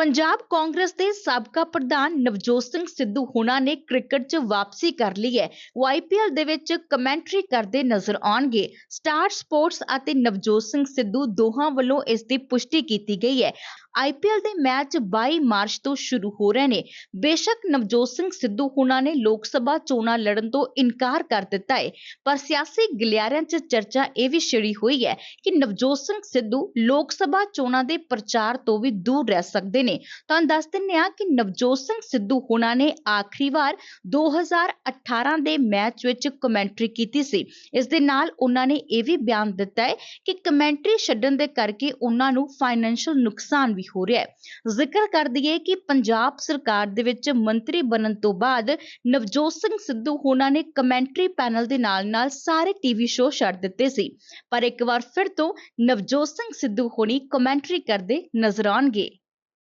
ਪੰਜਾਬ ਕਾਂਗਰਸ ਦੇ ਸਾਬਕਾ ਪ੍ਰਧਾਨ ਨਵਜੋਤ ਸਿੰਘ ਸਿੱਧੂ ਹੁਣਾਂ ਨੇ ਕ੍ਰਿਕਟ 'ਚ ਵਾਪਸੀ ਕਰ ਲਈ ਹੈ। ਉਹ ਆਈਪੀਐਲ ਦੇ ਵਿੱਚ ਕਮੈਂਟਰੀ ਕਰਦੇ ਨਜ਼ਰ ਆਉਣਗੇ। ਸਟਾਰ ਸਪੋਰਟਸ ਅਤੇ ਨਵਜੋਤ ਸਿੰਘ ਸਿੱਧੂ ਦੋਹਾਂ ਵੱਲੋਂ ਇਸ ਦੀ ਪੁਸ਼ਟੀ ਕੀਤੀ ਗਈ ਹੈ। ਆਈਪੀਐਲ ਦੇ ਮੈਚ 22 ਮਾਰਚ ਤੋਂ ਸ਼ੁਰੂ ਹੋ ਰਹੇ ਨੇ। ਬੇਸ਼ੱਕ ਨਵਜੋਤ ਸਿੰਘ ਸਿੱਧੂ ਹੁਣਾਂ ਨੇ ਲੋਕ ਸਭਾ ਚੋਣਾਂ ਲੜਨ ਤੋਂ ਇਨਕਾਰ ਕਰ ਦਿੱਤਾ ਹੈ। ਪਰ ਸਿਆਸੀ ਗਲਿਆਰਿਆਂ 'ਚ ਚਰਚਾ ਇਹ ਵੀ ਛਿੜੀ ਹੋਈ ਹੈ ਕਿ ਨਵਜੋਤ ਸਿੰਘ ਸਿੱਧੂ ਲੋਕ ਸਭਾ ਚੋਣਾਂ ਦੇ ਪ੍ਰਚਾਰ ਤੋਂ ਵੀ ਦੂਰ ਰਹਿ ਸਕਦੇ ਨੇ। ਤੁਹਾਨੂੰ ਦੱਸ ਦਿੰਦੇ ਹਾਂ ਕਿ ਨਵਜੋਤ ਸਿੰਘ ਸਿੱਧੂ ਹੁਣਾਂ ਨੇ ਆਖਰੀ ਵਾਰ 2018 ਦੇ ਮੈਚ ਵਿੱਚ ਕਮੈਂਟਰੀ ਕੀਤੀ ਸੀ। ਇਸ ਦੇ ਨਾਲ ਉਹਨਾਂ ਨੇ ਇਹ ਵੀ ਬਿਆਨ ਦਿੱਤਾ ਹੈ ਕਿ ਕਮੈਂਟਰੀ ਛੱਡਣ ਦੇ ਕਰਕੇ ਉਹਨਾਂ ਨੂੰ ਫਾਈਨੈਂਸ਼ੀਅਲ ਨੁਕਸਾਨ ਵੀ ਹੋ ਰਿਹਾ ਹੈ। ਜ਼ਿਕਰ ਕਰ ਦਈਏ ਕਿ ਪੰਜਾਬ ਸਰਕਾਰ ਦੇ ਵਿੱਚ ਮੰਤਰੀ ਬਣਨ ਤੋਂ ਬਾਅਦ ਨਵਜੋਤ ਸਿੰਘ ਸਿੱਧੂ ਹੁਣਾਂ ਨੇ ਕਮੈਂਟਰੀ ਪੈਨਲ ਦੇ ਨਾਲ-ਨਾਲ ਸਾਰੇ ਟੀਵੀ ਸ਼ੋਅ ਛੱਡ ਦਿੱਤੇ ਸੀ। ਪਰ ਇੱਕ ਵਾਰ ਫਿਰ ਤੋਂ ਨਵਜੋਤ ਸਿੰਘ ਸਿੱਧੂ ਹੁਣੀ ਕਮੈਂਟਰੀ ਕਰਦੇ ਨਜ਼ਰ ਆਉਣਗੇ।